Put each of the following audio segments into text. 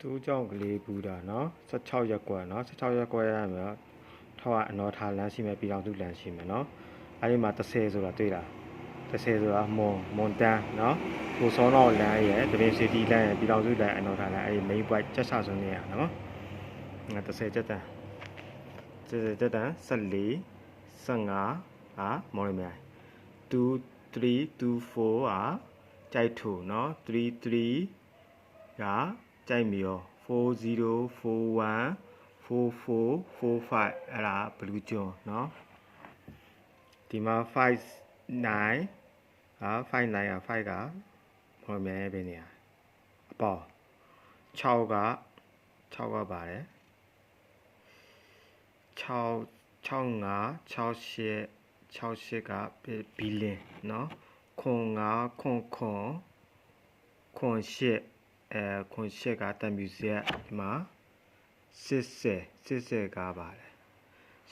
သူ့ကြောင့်ကလေးကူးတာเนาะ16ရက်ကွက်เนาะ16ရက်ကွက်ရမယ်ထောက်ကအနော်ထားလမ်းရှိမယ်ပြည်တော်သူလမ်းရှိမယ်เนาะအဲဒီမှာ30ဆိုတာတွေ့လား30ဆိုတာမွန်မွန်တန်းเนาะကိုစောတော့လမ်းရဲ့တပင်စီတီလမ်းရဲ့ပြည်တော်စုလမ်းအနော်ထားလမ်းအဲဒီ main point ချက်ဆဆွနေရเนาะငါ30ချက်တန်း30ချက်တန်း14 15အာမော်ရမြိုင်2 3 2 4အာကြိုက်ထူเนาะ3 3က ကြိုက်မီရော4041 4445အဲ့ဒါဘလူးကျွန်းเนาะဒီမှာ59ဟာ59က5ကမော်မြိုင်ရဲ့ဘယ်နေရအပေါ်6က6ကပါတယ်6 65 68 68ကဘီလင်เนาะခွန်5ခွန်ခွန်ခွန်8 အဲခွန်8ကတံမြူဆက်ဒီမှာ80 80ကပါတယ်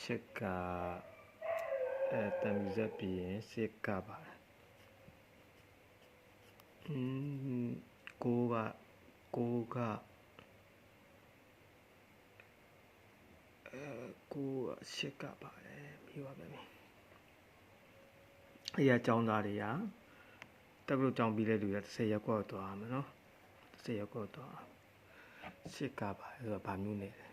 8ကအဲတံမြူဆက်ပြီးရင်10ကပါတယ်อืม9က9ကအဲ9က10ကပါတယ်ပြီးပါပြီအဲ့ရအကြောင်းသားတွေကတက်လို့ကြောင်းပြီးတဲ့လူတွေ30ရက်ကွက်သွားမှာเนาะ 30ရက်ကွက်သွားရှစ်ကပါဆိုတော့ဗာမျိုးနေတယ်